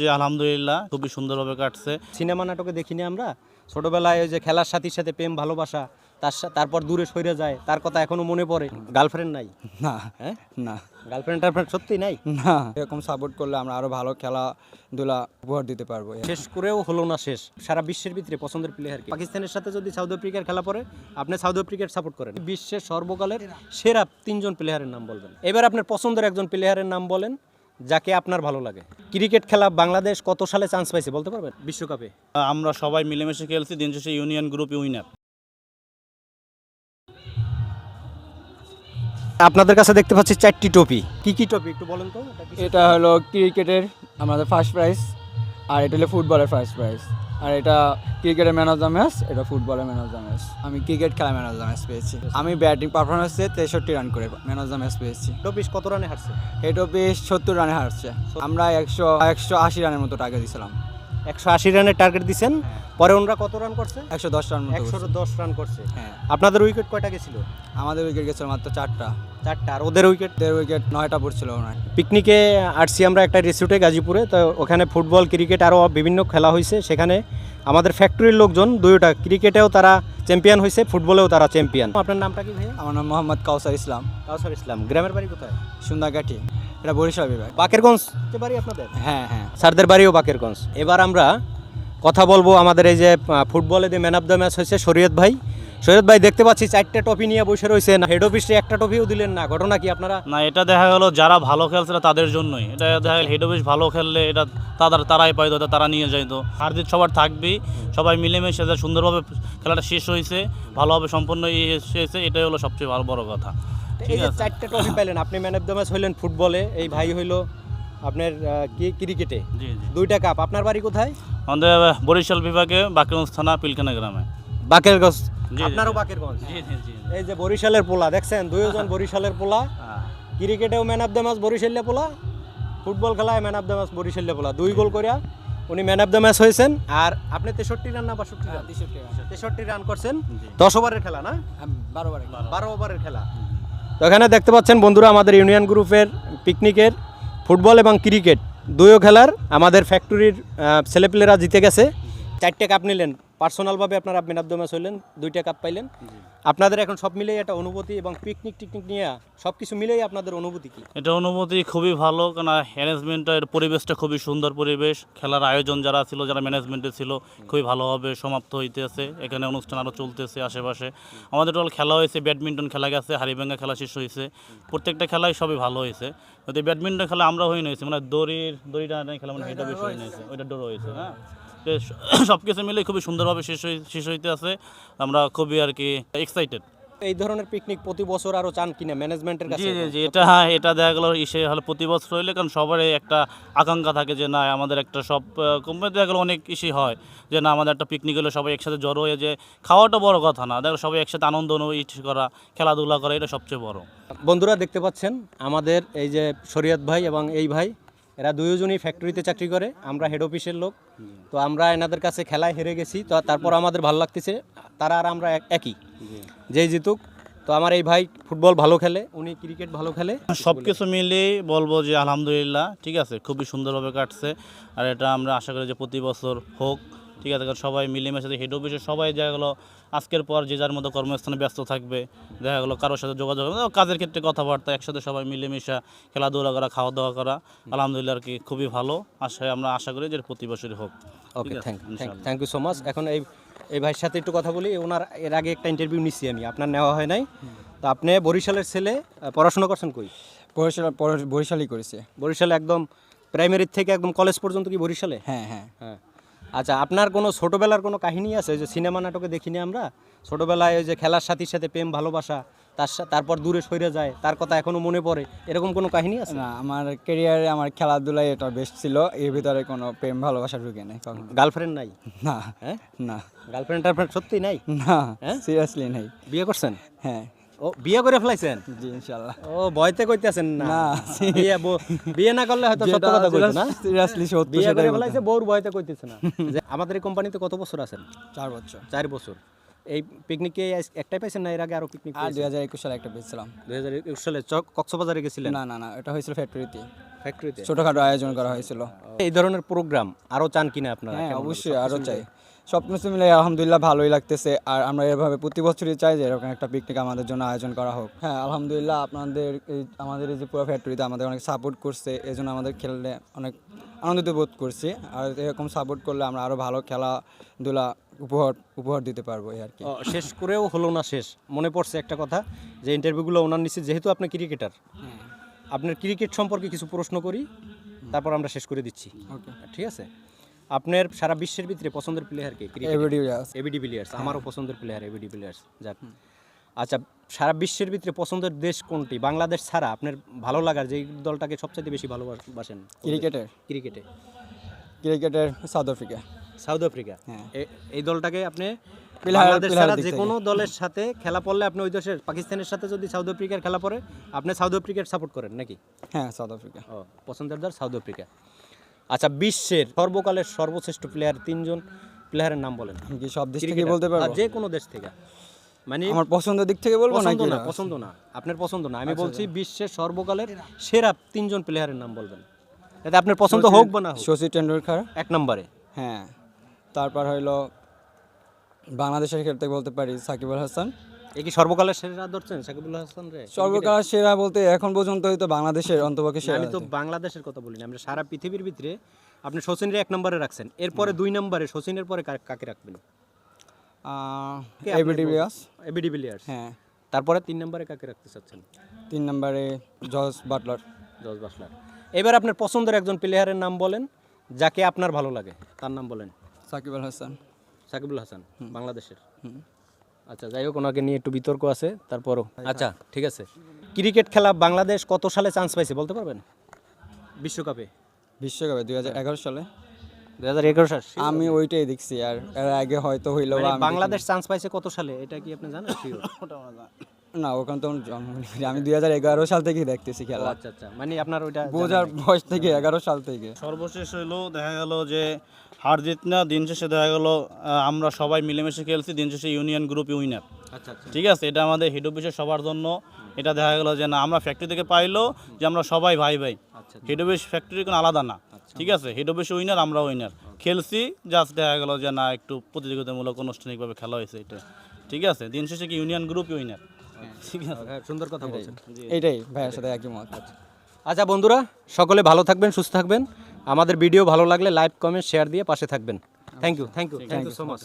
জি আলহামদুলিল্লাহ খুবই সুন্দরভাবে কাটছে। সিনেমা নাটকে দেখিনি আমরা। ছোটবেলায় ওই যে খেলার সাথীর সাথে প্রেম ভালোবাসা তার তারপর দূরে সরে যায় তার কথা এখনও মনে পড়ে। গার্লফ্রেন্ড নাই? না হ্যাঁ? না। গার্লফ্রেন্ড টার্লফ্রেন্ড সত্যি নাই? না। এরকম সাপোর্ট করলে আমরা আরও ভালো খেলাধুলা উপহার দিতে পারব। শেষ করেও হলো না শেষ। সারা বিশ্বের ভিতরে পছন্দের প্লেয়ার পাকিস্তানের সাথে যদি সাউথ আফ্রিকার খেলা পড়ে আপনি সাউথ আফ্রিকার সাপোর্ট করেন। বিশ্বের সর্বকালের সেরা তিনজন প্লেয়ারের নাম বলবেন। এবার আপনার পছন্দের একজন প্লেয়ারের নাম বলেন। যাকে আপনার ভালো লাগে। ক্রিকেট খেলা বাংলাদেশ কত সালে চান্স পাইছে বলতে পারবেন? বিশ্বকাপে। আমরা সবাই মিলেমিশে খেলছি দিন শেষে ইউনিয়ন গ্রুপ উইনার আপনাদের কাছে দেখতে পাচ্ছি চারটি টপি কি কি টপি একটু বলেন তো? এটা এটা হলো ক্রিকেটের আমাদের ফার্স্ট প্রাইজ আর এটা হলো ফুটবলের ফার্স্ট প্রাইজ আর এটা ক্রিকেটের ম্যান অফ দ্য ম্যাচ এটা ফুটবলের ম্যান অফ দ্য ম্যাচ আমি ক্রিকেট খেলা ম্যান অফ দ্য ম্যাচ পেয়েছি। আমি ব্যাটিং পারফরমেন্সে তেষট্টি রান করে ম্যান অফ দ্য ম্যাচ পেয়েছি। টপিস কত রানে হারছে? এই বেশ সত্তর রানে হারছে। আমরা একশো একশো আশি রানের মতো টাকা দিয়েছিলাম একশো আশি রানের টার্গেট দিছেন। পরে ওনরা কত রান করছে? একশো দশ রান একশো দশ রান করছে। হ্যাঁ। আপনাদের উইকেট কয়টা গেছিল? আমাদের উইকেট গেছিল মাত্র চারটা। চারটা। আর ওদের উইকেট দেড় উইকেট নয়টা পড়ছিল ওনার পিকনিকে আসছি আমরা একটা রিসোর্টে গাজীপুরে তো ওখানে ফুটবল ক্রিকেট আরও বিভিন্ন খেলা হয়েছে সেখানে আমাদের ফ্যাক্টরির লোকজন দুইটা ক্রিকেটেও তারা চ্যাম্পিয়ন হয়েছে ফুটবলেও তারা চ্যাম্পিয়ন আপনার নামটা কি ভাই আমার নাম মোহাম্মদ কাউসার ইসলাম। কাউসার ইসলাম। গ্রামের বাড়ি কোথায়? সুন্দরকাঠি এটা বরিশাল বিভাগ। বাকেরগঞ্জ? বাড়ি আপনাদের হ্যাঁ হ্যাঁ। স্যারদের বাড়িও বাকেরগঞ্জ। এবার আমরা কথা বলব আমাদের এই যে ফুটবলে যে ম্যান অফ দ্য ম্যাচ হয়েছে শরীয়ত ভাই। শরীয়ত ভাই, দেখতে পাচ্ছি চারটে টপি নিয়ে বসে রয়েছে। না হেড অফিসে একটা টপিও দিলেন না। ঘটনা কি আপনারা? না, এটা দেখা গেল যারা ভালো খেলছে তাদের জন্যই। এটা দেখা গেল হেড অফিস ভালো খেললে এটা তাদের তারাই পাইতো তারা নিয়ে যাইতো। হার জিত সবার থাকবেই। সবাই মিলেমিশে সুন্দরভাবে খেলাটা শেষ হয়েছে, ভালোভাবে সম্পন্ন ইয়ে হয়েছে এটাই হলো সবচেয়ে ভালো, বড় কথা। এই যে চারটে ট্রফি পাইলেন আপনি ম্যান অফ দ্য ম্যাচ হইলেন ফুটবলে এই ভাই হইল আপনার কি- ক্রিকেটে? দুইটা কাপ আপনার বাড়ি কোথায়? আমাদের বরিশাল বিভাগে বাকিগঞ্জ থানা পিলখানা গ্রামে। বাকেরগঞ্জ। আপনারও বাকেরগঞ্জ? এই যে বরিশালের পোলা দেখছেন? দুইজন বরিশালের পোলা। হ্যাঁ। ক্রিকেটেও ম্যান অফ দ্য ম্যাচ বরিশাল্য পোলা ফুটবল খেলায় ম্যান অফ দ্য ম্যাচ বরিশাল্য পোলা। দুই গোল করিয়া উনি ম্যান অফ দ্য ম্যাচ হয়েছেন। আর আপনি তেষট্টি রান না বাষট্টি রান? তেষট্টি রান। করছেন। দশ ওভারের খেলা না? বারো বারে বারো ওভারের খেলা। তো এখানে দেখতে পাচ্ছেন বন্ধুরা আমাদের ইউনিয়ন গ্রুপের পিকনিকের ফুটবল এবং ক্রিকেট দুইও খেলার আমাদের ফ্যাক্টরির ছেলেপেলেরা জিতে গেছে। চারটে কাপ নিলেন। পার্সোনালভাবে আপনারা ম্যান অফ দ্য ম্যাচ হইলেন, দুইটা কাপ পাইলেন। আপনাদের এখন সব মিলেই একটা অনুভূতি এবং পিকনিক টিকনিক নিয়ে সব কিছু মিলেই আপনাদের অনুভূতি কি? এটা অনুভূতি খুবই ভালো কারণ অ্যারেঞ্জমেন্টের পরিবেশটা খুবই সুন্দর পরিবেশ। খেলার আয়োজন যারা ছিল, যারা ম্যানেজমেন্টে ছিল, খুবই ভালোভাবে সমাপ্ত হইতেছে। এখানে অনুষ্ঠান আরও চলতেছে আশেপাশে। আমাদের টোটাল খেলা হয়েছে ব্যাডমিন্টন খেলা গেছে হারিভাঙ্গা খেলা শেষ হয়েছে প্রত্যেকটা খেলাই সবই ভালো হয়েছে ব্যাডমিন্টন খেলা আমরা হয়ে নিয়েছি মানে দড়ির, দড়িটা খেলা মানে এটা বেশি হয়ে নিয়েছে ওইটা ডোর হয়েছে হ্যাঁ। সব কিছু মিলে খুবই সুন্দরভাবে শেষ শেষ হইতে আছে। আমরা খুবই আর কি এক্সাইটেড এই ধরনের পিকনিক প্রতি বছর আরও চান কিনা ম্যানেজমেন্টের কাছে? জি জি এটা হ্যাঁ এটা দেখা গেলো ইসে হলে প্রতি বছর হইলে কারণ সবারই একটা আকাঙ্ক্ষা থাকে যে না আমাদের একটা সব কোম্পানি দেখা গেলো অনেক ইসে হয়। যে না আমাদের একটা পিকনিক হলে সবাই একসাথে জড়ো হয়ে যে খাওয়াটা বড় কথা না। দেখো সবাই একসাথে আনন্দ ইট করা খেলাধুলা করা এটা সবচেয়ে বড়। বন্ধুরা দেখতে পাচ্ছেন আমাদের এই যে শরীয়ত ভাই এবং এই ভাই এরা দুইজনই ফ্যাক্টরিতে চাকরি করে, আমরা হেড অফিসের লোক। তো আমরা এনাদের কাছে খেলায় হেরে গেছি, তো তারপর আমাদের ভালো লাগতেছে, তারা আর আমরা এক- একই। যেই জিতুক, তো আমার এই ভাই ফুটবল ভালো খেলে, উনি ক্রিকেট ভালো খেলে। সব কিছু মিলিয়ে বলব যে আলহামদুলিল্লাহ, ঠিক আছে, খুবই সুন্দরভাবে কাটছে। আর এটা আমরা আশা করি যে প্রতি বছর হোক। ঠিক আছে কারণ সবাই মিলেমিশে হেড অফিসে সবাই দেখা গেলো আজকের পর যে যার মতো কর্মস্থানে ব্যস্ত থাকবে দেখা গেলো কারোর সাথে যোগাযোগ কাজের ক্ষেত্রে কথাবার্তা একসাথে সবাই মিলেমিশা খেলাধুলা করা খাওয়া দাওয়া করা আলহামদুলিল্লাহ আর কি খুবই ভালো। আশা আমরা আশা করি যে প্রতি বছরই হোক। Okay thank. Thank you so much এখন এই এই ভাইয়ের সাথে একটু কথা বলি। ওনার এর আগে একটা ইন্টারভিউ নিচ্ছি আমি। আপনার নেওয়া হয় নাই। তো আপনি বরিশালের ছেলে পড়াশোনা করছেন কই? বরিশাল বরিশালই করেছে। বরিশালে একদম প্রাইমারি থেকে একদম কলেজ পর্যন্ত কি বরিশালে? হ্যাঁ হ্যাঁ। হ্যাঁ। আচ্ছা আপনার কোনো ছোটবেলার কোনো কাহিনী আছে? যে সিনেমা নাটকে দেখিনি আমরা? ছোটবেলায় ওই যে খেলার সাথীর সাথে প্রেম ভালোবাসা তার তারপর দূরে সরে যায় তার কথা এখনও মনে পড়ে এরকম কোনো কাহিনী আছে? না আমার ক্যারিয়ারে আমার খেলাধুলাই এটা বেস্ট ছিল এর ভিতরে কোনো প্রেম ভালোবাসা ঢুকে নেই গার্লফ্রেন্ড নাই? না হ্যাঁ? না। গার্লফ্রেন্ড টার্লফ্রেন্ড সত্যি নাই? না হ্যাঁ? সিরিয়াসলি নাই। বিয়ে করছেন? হ্যাঁ। ও বিয়ে করে ফেলাইছেন? জি ইনশাল্লাহ ও ভয়তে কইতেছেন না। না। বিয়ে বিয়ে না করলে হয়তো সত্য কথা কইতো না। সিরিয়াসলি সত্য বিয়ে করে ফেলাইছে বউর ভয়তে কইতেছে না। যে আমাদের এই কোম্পানিতে কত বছর আছেন? চার বছর। চার বছর। এই পিকনিকে একটাই পাইছেন না এর আগে আরও পিকনিক আর দুই হাজার একুশ সালে একটা পেয়েছিলাম। দুই হাজার একুশ সালে চক কক্সবাজারে গেছিলেন? না না না এটা হয়েছিল ফ্যাক্টরিতে ফ্যাক্টরিতে ছোটোখাটো আয়োজন করা হয়েছিল। এই ধরনের প্রোগ্রাম আরও চান কিনা আপনারা? হ্যাঁ অবশ্যই আরও চাই। সব কিছু মিলে আলহামদুলিল্লাহ ভালোই লাগতেছে। আর আমরা এভাবে প্রতি বছরই চাই যে এরকম একটা পিকনিক আমাদের জন্য আয়োজন করা হোক। হ্যাঁ আলহামদুলিল্লাহ আপনাদের এই আমাদের এই যে পুরো ফ্যাক্টরিতে আমাদের অনেক সাপোর্ট করছে এই জন্য আমাদের খেললে অনেক আনন্দিত বোধ করছি। আর এরকম সাপোর্ট করলে আমরা আরও ভালো খেলাধুলা উপহার উপহার দিতে পারব এই আর কি। শেষ করেও হলো না শেষ। মনে পড়ছে একটা কথা যে ইন্টারভিউগুলো ওনার নিচে যেহেতু আপনি ক্রিকেটার আপনার ক্রিকেট সম্পর্কে কিছু প্রশ্ন করি তারপর আমরা শেষ করে দিচ্ছি। ওকে ঠিক আছে? আপনার সারা বিশ্বের ভিতরে পছন্দের প্লেয়ার কে? এবিডি প্লেয়ার্স আমারও পছন্দের প্লেয়ার এবিডি প্লেয়ার্স যাক। আচ্ছা সারা বিশ্বের ভিতরে পছন্দের দেশ কোনটি? বাংলাদেশ ছাড়া আপনার ভালো লাগার যে দলটাকে সবচেয়ে বেশি ভালোবাসেন ক্রিকেটের ক্রিকেটে ক্রিকেটের সাউথ আফ্রিকা সাউথ আফ্রিকা হ্যাঁ। এই দলটাকে আপনি প্লেয়ার- বাংলাদেশ ছাড়া যে কোনো দলের সাথে খেলা পড়লে আপনি ওই দেশের পাকিস্তানের সাথে যদি সাউথ আফ্রিকার খেলা পড়ে আপনি সাউথ আফ্রিকার সাপোর্ট করেন নাকি? হ্যাঁ সাউথ আফ্রিকা ও পছন্দের দল সাউথ আফ্রিকা আচ্ছা বিশ্বের সর্বকালের সর্বশ্রেষ্ঠ প্লেয়ার তিনজন প্লেয়ারের নাম বলেন। আমি কি সব দেশ থেকে বলতে পারব? যে কোনো দেশ থেকে। মানে আমার পছন্দের দিক থেকে বলব নাকি না পছন্দ না আপনার পছন্দ না। আমি বলছি বিশ্বের সর্বকালের সেরা তিনজন প্লেয়ারের নাম বলবেন। যাতে আপনার পছন্দ হোক বা না শচীন টেন্ডুলকার এক নম্বরে। হ্যাঁ। তারপর হইল বাংলাদেশের ক্ষেত্রে বলতে পারি সাকিব আল হাসান। এ কি সর্বকালের সেরা ধরছেন সাকিবুল হাসান রে? সর্বকাল সেরা বলতে এখন পর্যন্ত হয়তো বাংলাদেশের অন্তপক্ষে সেরা আমি তো বাংলাদেশের কথা বলি না আমরা সারা পৃথিবীর ভিতরে আপনি সচিনের এক নম্বরে রাখছেন এরপরে দুই নম্বরে সচিনের পরে কাকে রাখবেন? এবিডি এবিডি হ্যাঁ। তারপরে তিন নম্বরে কাকে রাখতে চাচ্ছেন? তিন নম্বরে বাটলার। জজ বাসলার এবার আপনার পছন্দের একজন প্লেয়ারের নাম বলেন যাকে আপনার ভালো লাগে তার নাম বলেন। সাকিব আল হাসান। সাকিবুল হাসান বাংলাদেশের। আচ্ছা যাই হোক ওনাকে নিয়ে একটু বিতর্ক আছে তারপরও। আচ্ছা ঠিক আছে। ক্রিকেট খেলা বাংলাদেশ কত সালে চান্স পাইছে বলতে পারবেন? বিশ্বকাপে। বিশ্বকাপে দুই হাজার এগারো সালে? দু হাজার এগারো সাল। আমি ওইটাই দেখছি আর এর আগে হয়তো হইল মানে বাংলাদেশ চান্স পাইছে কত সালে এটা কি আপনি জানেন? না ওখানে তো জন্ম আমি দুই হাজার এগারো সাল থেকেই দেখতেছি খেলা। আচ্ছা আচ্ছা মানে আপনার ওইটা বোঝার বয়স থেকে এগারো সাল থেকে। সর্বশেষ হইল দেখা গেল যে হার জিত না দিন শেষে দেখা গেল আমরা সবাই মিলেমিশে খেলছি দিন শেষে ইউনিয়ন গ্রুপ উইনার। আচ্ছা আচ্ছা। ঠিক আছে? এটা আমাদের হেড অফিসের সবার জন্য। এটা দেখা গেলো যে না আমরা ফ্যাক্টরি থেকে পাইলো যে আমরা সবাই ভাই ভাই। আচ্ছা হেড অফিস ফ্যাক্টরি কোনো আলাদা না। ঠিক আছে? হেড অফিস উইনার আমরা উইনার। খেলছি জাস্ট দেখা গেলো যে না একটু প্রতিযোগিতামূলক আনুষ্ঠানিকভাবে খেলা হয়েছে এটা। ঠিক আছে? দিন শেষে কি ইউনিয়ন গ্রুপ উইনার? ঠিক আছে? হ্যাঁ, সুন্দর কথা বলছেন। এইটাই ভাইয়ের সাথে একই মত আচ্ছা বন্ধুরা সকলে ভালো থাকবেন সুস্থ থাকবেন। আমাদের ভিডিও ভালো লাগলে লাইক, কমেন্ট শেয়ার দিয়ে পাশে থাকবেন। Thank you thank you thank you so much